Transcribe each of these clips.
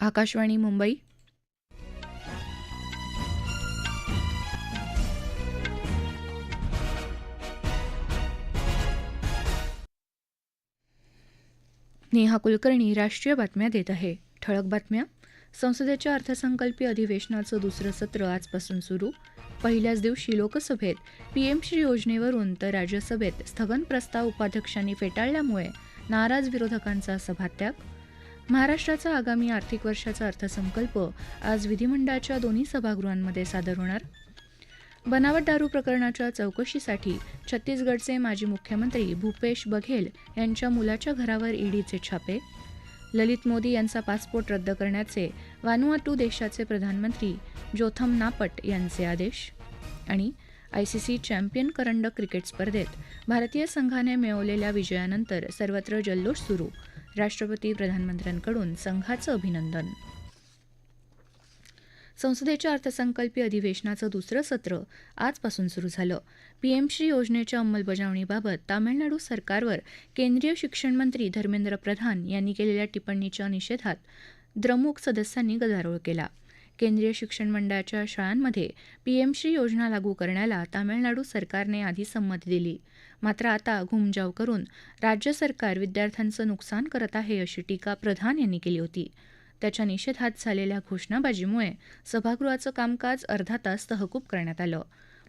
आकाशवाणी मुंबई. नेहा कुलकर्णी राष्ट्रीय बातम्या देत आहे. ठळक बातम्या संसदेच्या अर्थसंकल्पीय अधिवेशनाचं दुसरं सत्र आजपासून सुरू. पहिल्याच दिवशी लोकसभेत पीएमश्री योजनेवरून तर राज्यसभेत स्थगन प्रस्ताव उपाध्यक्षांनी फेटाळल्यामुळे नाराज विरोधकांचा सभात्याग. महाराष्ट्राचा आगामी आर्थिक वर्षाचा अर्थसंकल्प आज विधिमंडळाच्या दोन्ही सभागृहांमध्ये सादर होणार. बनावट दारू प्रकरणाच्या चौकशीसाठी छत्तीसगडचे माजी मुख्यमंत्री भूपेश बघेल यांच्या मुलाच्या घरावर ईडीचे छापे. ललित मोदी यांचा पासपोर्ट रद्द करण्याचे वानुआटू देशाचे प्रधानमंत्री जोथम नापट यांचे आदेश. आणि आय सी सी चॅम्पियन करंडक क्रिकेट स्पर्धेत भारतीय संघाने मिळवलेल्या विजयानंतर सर्वत्र जल्लोष सुरू राष्ट्रपती प्रधानमंत्र्यांकडून संघाचं अभिनंदन. संसदेच्या अर्थसंकल्पीय अधिवेशनाचं दुसरं सत्र आजपासून सुरू झालं. पीएमश्री योजनेच्या अंमलबजावणीबाबत तामिळनाडू सरकारवर केंद्रीय शिक्षण मंत्री धर्मेंद्र प्रधान यांनी केलेल्या टिप्पणीच्या निषेधात द्रमुक सदस्यांनी गदारोळ केला. केंद्रीय शिक्षण मंडळाच्या शाळांमध्ये पीएमश्री योजना लागू करण्याला तामिळनाडू सरकारने आधी संमती दिली. मात्र आता घुमजाव करून राज्य सरकार विद्यार्थ्यांचं नुकसान करत आहे अशी टीका प्रधान यांनी केली होती. त्याच्या निषेधात झालेल्या घोषणाबाजीमुळे सभागृहाचं कामकाज अर्धा तास तहकूब करण्यात आलं.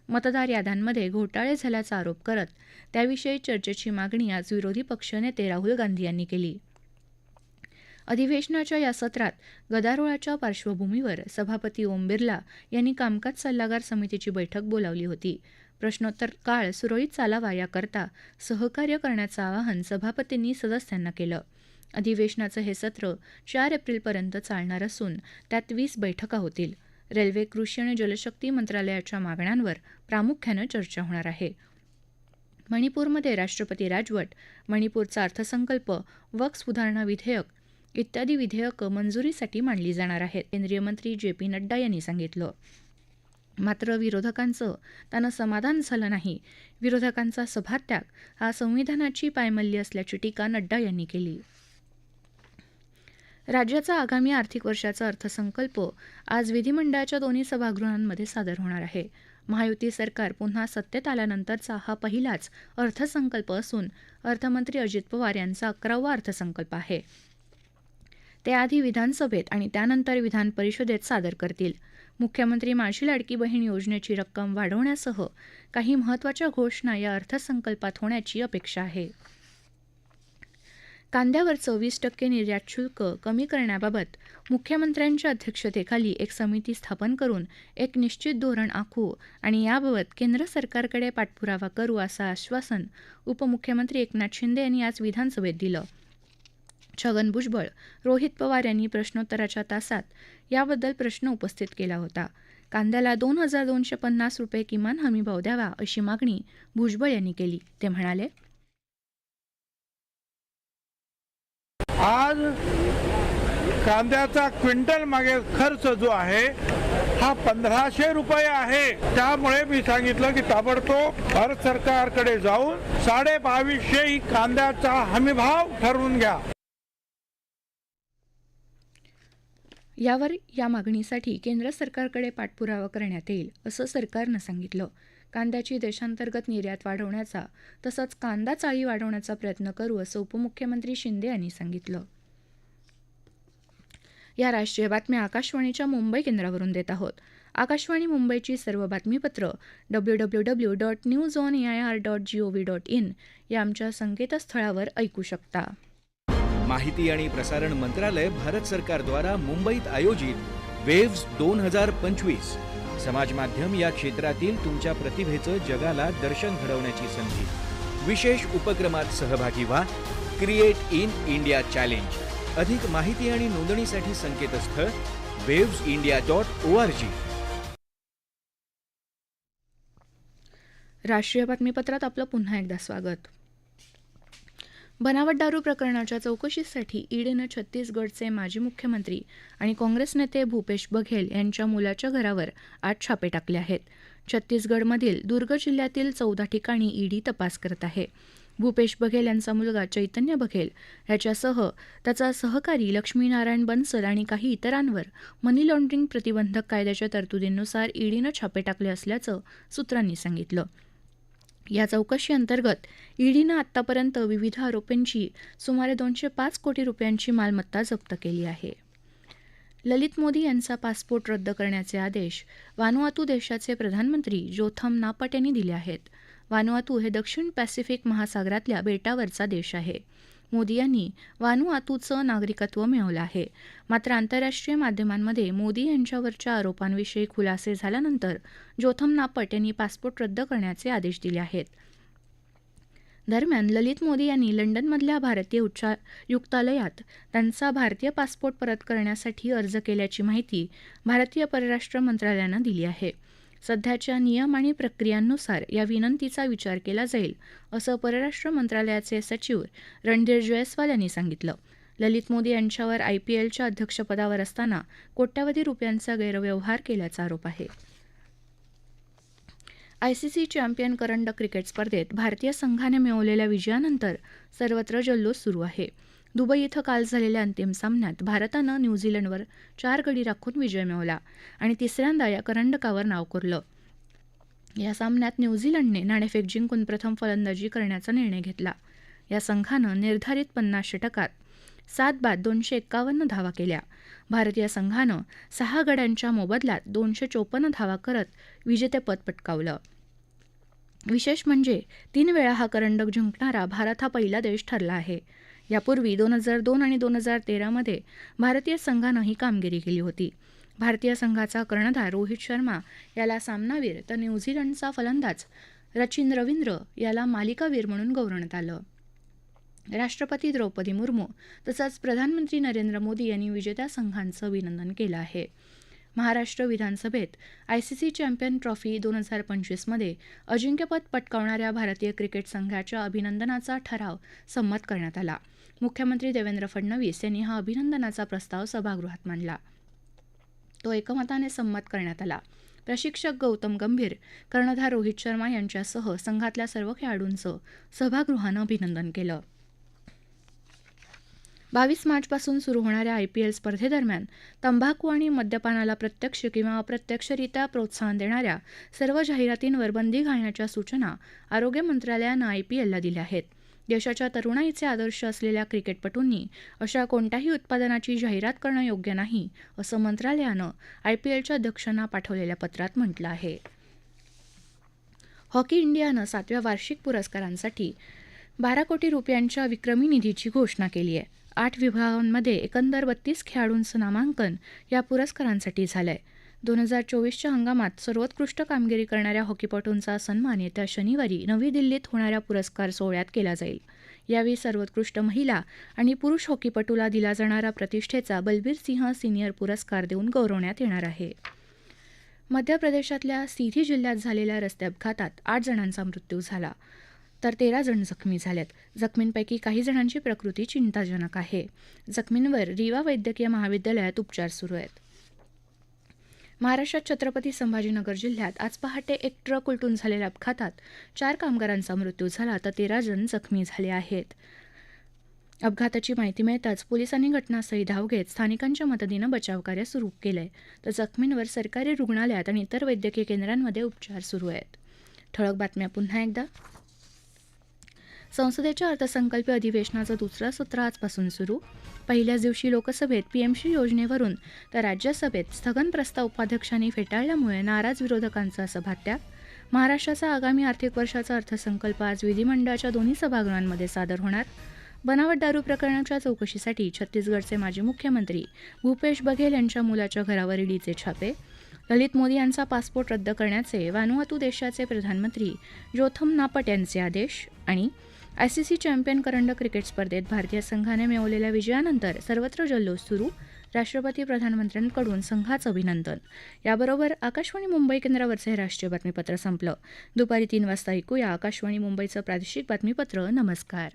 मतदार याद्यांमध्ये घोटाळे झाल्याचा आरोप करत त्याविषयी चर्चेची मागणी आज विरोधी पक्षनेते राहुल गांधी यांनी केली. अधिवेशनाच्या या सत्रात गदारोळाच्या पार्श्वभूमीवर सभापती ओम बिर्ला यांनी कामकाज सल्लागार समितीची बैठक बोलावली होती. प्रश्नोत्तर काळ सुरळीत चालावा याकरता सहकार्य करण्याचं आवाहन सभापतींनी सदस्यांना केलं. अधिवेशनाचं हे सत्र चार एप्रिलपर्यंत चालणार असून त्यात वीस बैठका होतील. रेल्वे कृषी आणि जलशक्ती मंत्रालयाच्या मागण्यांवर प्रामुख्यानं चर्चा होणार आहे. मणिपूरमध्ये राष्ट्रपती राजवट मणिपूरचा अर्थसंकल्प वक्फ सुधारणा विधेयक इत्यादी विधेयकं मंजुरीसाठी मांडली जाणार आहेत केंद्रीय मंत्री जे पी नड्डा यांनी सांगितलं. मात्र विरोधकांचं त्यानं समाधान झालं नाही. विरोधकांचा सभात्याग हा संविधानाची पायमल्ली असल्याची टीका नड्डा यांनी केली. राज्याचा आगामी आर्थिक वर्षाचा अर्थसंकल्प आज विधिमंडळाच्या दोन्ही सभागृहांमध्ये सादर होणार आहे. महायुती सरकार पुन्हा सत्तेत आल्यानंतरचा हा पहिलाच अर्थसंकल्प असून अर्थमंत्री अजित पवार यांचा अकरावा अर्थसंकल्प आहे. ते आधी विधानसभेत आणि त्यानंतर विधान परिषदेत सादर करतील. मुख्यमंत्री माझी लाडकी बहीण योजनेची रक्कम वाढवण्यासह काही महत्त्वाच्या घोषणा या अर्थसंकल्पात होण्याची अपेक्षा आहे. कांद्यावर चोवीस टक्के निर्यात शुल्क कमी करण्याबाबत मुख्यमंत्र्यांच्या अध्यक्षतेखाली एक समिती स्थापन करून एक निश्चित धोरण आखू आणि याबाबत केंद्र सरकारकडे पाठपुरावा करू असं आश्वासन उपमुख्यमंत्री एकनाथ शिंदे यांनी आज विधानसभेत दिलं. छगन भुजबळ रोहित पवार यांनी प्रश्नोत्तराच्या तासात याबद्दल प्रश्न उपस्थित केला होता. कांद्याला दोन हजार दोनशे पन्नास रुपये किमान हमी भाव द्यावा अशी मागणी भुजबळ यांनी केली. ते म्हणाले आज कांद्याचा क्विंटल मागे खर्च जो आहे हा पंधराशे रुपये आहे. त्यामुळे मी सांगितलं की ताबडतोब भारत सरकारकडे जाऊन साडे बावीसशे ही कांद्याचा हमीभाव ठरवून घ्या. यावर या मागणीसाठी केंद्र सरकारकडे पाठपुरावा करण्यात येईल असं सरकारनं सांगितलं. कांद्याची देशांतर्गत निर्यात वाढवण्याचा तसंच कांदा चाळी वाढवण्याचा प्रयत्न करू असं उपमुख्यमंत्री शिंदे यांनी सांगितलं. या राष्ट्रीय बातम्या आकाशवाणीच्या मुंबई केंद्रावरून देत आहोत. आकाशवाणी मुंबईची सर्व बातमीपत्र W W W dot news on A I R dot G O V dot in या आमच्या संकेतस्थळावर ऐकू शकता. माहिती आणि प्रसारण मंत्रालय भारत सरकारद्वारा मुंबईत आयोजित वेव्स दोन हजार पंचवीस समाज माध्यम या क्षेत्रातील तुमच्या प्रतिभेचं जगाला दर्शन घडवण्याची संधी. विशेष उपक्रमात सहभागी व्हा. क्रिएट इन इंडिया चॅलेंज अधिक माहिती आणि नोंदणीसाठी संकेतस्थळ waves India dot O R G राष्ट्रीय बातमीपत्रात आपलं पुन्हा एकदा स्वागत. बनावट दारू प्रकरणाच्या चौकशीसाठी ईडीनं छत्तीसगडचे माजी मुख्यमंत्री आणि काँग्रेस नेते भूपेश बघेल यांच्या मुलाच्या घरावर आज छापे टाकले आहेत. छत्तीसगडमधील दुर्ग जिल्ह्यातील चौदा ठिकाणी ईडी तपास करत आहे. भूपेश बघेल यांचा मुलगा चैतन्य बघेल याच्यासह त्याचा सहकारी लक्ष्मीनारायण बन्सल आणि काही इतरांवर मनी लॉन्ड्रिंग प्रतिबंधक कायद्याच्या तरतुदींनुसार ईडीनं छापे टाकले असल्याचं सूत्रांनी सांगितलं. या चौकशी अंतर्गत ईडीनं आतापर्यंत विविध आरोपींची सुमारे दोनशे पाच कोटी रुपयांची मालमत्ता जप्त केली आहे. ललित मोदी यांचा पासपोर्ट रद्द करण्याचे आदेश वानुआतू देशाचे प्रधानमंत्री जोथम नापट यांनी दिले आहेत. वानुआतू हे दक्षिण पॅसिफिक महासागरातल्या बेटावरचा देश आहे. मोदी यांनी वानुआतूचं नागरिकत्व मिळवलं आहे. मात्र आंतरराष्ट्रीय माध्यमांमध्ये मोदी यांच्यावरच्या आरोपांविषयी खुलासे झाल्यानंतर जोथम नापट यांनी पासपोर्ट रद्द करण्याचे आदेश दिले आहेत. दरम्यान ललित मोदी यांनी लंडनमधल्या भारतीय उच्चायुक्तालयात त्यांचा भारतीय पासपोर्ट परत करण्यासाठी अर्ज केल्याची माहिती भारतीय परराष्ट्र मंत्रालयानं दिली आहे. सध्याच्या नियम आणि प्रक्रियांनुसार या विनंतीचा विचार केला जाईल असं परराष्ट्र मंत्रालयाचे सचिव रणधीर जयस्वाल यांनी सांगितलं. ललित मोदी यांच्यावर आयपीएलच्या अध्यक्षपदावर असताना कोट्यावधी रुपयांचा गैरव्यवहार केल्याचा आरोप आहे. आयसीसी चॅम्पियन करंडक क्रिकेट स्पर्धेत भारतीय संघाने मिळवलेल्या विजयानंतर सर्वत्र जल्लोष सुरू आहे. दुबई इथं काल झालेल्या अंतिम सामन्यात भारतानं न्यूझीलंडवर चार गडी राखून विजय मिळवला आणि तिसऱ्यांदा या करंडकावर नाव कोरलं. या सामन्यात न्यूझीलंडने नाणेफेक जिंकून प्रथम फलंदाजी करण्याचा निर्णय घेतला. या संघानं निर्धारित पन्नास षटकात सात बाद दोनशे एक्कावन्न धावा केल्या. भारतीय संघानं सहा गड्यांच्या मोबदल्यात दोनशे चोपन्न धावा करत विजेतेपद पटकावलं. विशेष म्हणजे तीन वेळा हा करंडक जिंकणारा भारत हा पहिला देश ठरला आहे. यापूर्वी दोन हजार दोन आणि दोन हजार तेरामध्ये भारतीय संघानं ही कामगिरी केली होती. भारतीय संघाचा कर्णधार रोहित शर्मा याला सामनावीर तर न्यूझीलंडचा फलंदाज रचिन रवींद्र याला मालिकावीर म्हणून गौरवण्यात आलं. राष्ट्रपती द्रौपदी मुर्मू तसंच प्रधानमंत्री नरेंद्र मोदी यांनी विजेत्या संघांचं अभिनंदन केलं आहे. महाराष्ट्र विधानसभेत आयसीसी चॅम्पियन ट्रॉफी दोन हजार पंचवीसमध्ये अजिंक्यपद पटकावणाऱ्या भारतीय क्रिकेट संघाच्या अभिनंदनाचा ठराव संमत करण्यात आला. मुख्यमंत्री देवेंद्र फडणवीस यांनी हा अभिनंदनाचा प्रस्ताव सभागृहात मांडला. तो एकमताने संमत करण्यात आला. प्रशिक्षक गौतम गंभीर कर्णधार रोहित शर्मा यांच्यासह संघातल्या सर्व खेळाडूंचं सभागृहानं अभिनंदन केलं. बावीस मार्चपासून सुरू होणाऱ्या आय पी एल स्पर्धेदरम्यान तंबाखू आणि मद्यपानाला प्रत्यक्ष किंवा अप्रत्यक्षरित्या प्रोत्साहन देणाऱ्या सर्व जाहिरातींवर बंदी घालण्याच्या सूचना आरोग्य मंत्रालयानं आय पी एलला दिल्या आहेत. देशाच्या तरुणाईचे आदर्श असलेल्या क्रिकेटपटूंनी अशा कोणत्याही उत्पादनाची जाहिरात करणं योग्य नाही असं मंत्रालयानं आय पी एलच्या अध्यक्षांना पाठवलेल्या पत्रात म्हटलं आहे. हॉकी इंडियानं सातव्या वार्षिक पुरस्कारांसाठी बारा कोटी रुपयांच्या विक्रमी निधीची घोषणा केली आहे. आठ विभागांमध्ये एकंदर बत्तीस खेळाडूंचं नामांकन या पुरस्कारांसाठी झालं आहे दोन हजार चोवीसच्या हंगामात सर्वोत्कृष्ट कामगिरी करणाऱ्या हॉकीपटूंचा सन्मान येत्या शनिवारी नवी दिल्लीत होणाऱ्या पुरस्कार सोहळ्यात केला जाईल. यावेळी सर्वोत्कृष्ट महिला आणि पुरुष हॉकीपटूला दिला जाणारा प्रतिष्ठेचा बलबीर सिंह सिनियर पुरस्कार देऊन गौरवण्यात येणार आहे. मध्य प्रदेशातल्या सीधी जिल्ह्यात झालेल्या रस्ते अपघातात आठ जणांचा मृत्यू झाला. तर तेरा जण जखमी झालेत जखमींपैकी काही जणांची प्रकृती चिंताजनक आहे. जखमींवर रीवा वैद्यकीय महाविद्यालयात उपचार सुरू आहेत. महाराष्ट्रात छत्रपती संभाजीनगर जिल्ह्यात आज पहाटे एक ट्रक उलटून झालेल्या अपघातात चार कामगारांचा मृत्यू झाला तर तेरा जण जखमी झाले आहेत. अपघाताची माहिती मिळताच पोलिसांनी घटनास्थळी धाव घेत स्थानिकांच्या मदतीनं बचावकार्य सुरू केलंय. तर जखमींवर सरकारी रुग्णालयात आणि इतर वैद्यकीय केंद्रांमध्ये उपचार सुरू आहेत. ठळक बातम्या पुन्हा एकदा. संसदेच्या अर्थसंकल्पीय अधिवेशनाचं दुसरं सत्र आजपासून सुरू. पहिल्याच दिवशी लोकसभेत पीएमसी योजनेवरून तर राज्यसभेत स्थगन प्रस्ताव उपाध्यक्षांनी फेटाळल्यामुळे नाराज विरोधकांचा सभात्याग. महाराष्ट्राचा आगामी आर्थिक वर्षाचा अर्थसंकल्प आज विधिमंडळाच्या दोन्ही सभागृहांमध्ये सादर होणार. बनावट दारू प्रकरणाच्या चौकशीसाठी छत्तीसगडचे माजी मुख्यमंत्री भूपेश बघेल यांच्या मुलाच्या घरावर ईडीचे छापे. ललित मोदी यांचा पासपोर्ट रद्द करण्याचे वानुआतू देशाचे प्रधानमंत्री जोथम नापट यांचे आदेश आणि आय सी सी चॅम्पियन करंडक क्रिकेट स्पर्धेत भारतीय संघाने मिळवलेल्या विजयानंतर सर्वत्र जल्लोष सुरू राष्ट्रपती प्रधानमंत्र्यांकडून संघाचं अभिनंदन. याबरोबर आकाशवाणी मुंबई केंद्रावरचं हे राष्ट्रीय बातमीपत्र संपलं. दुपारी तीन वाजता ऐकूया आकाशवाणी मुंबईचं प्रादेशिक बातमीपत्र. नमस्कार.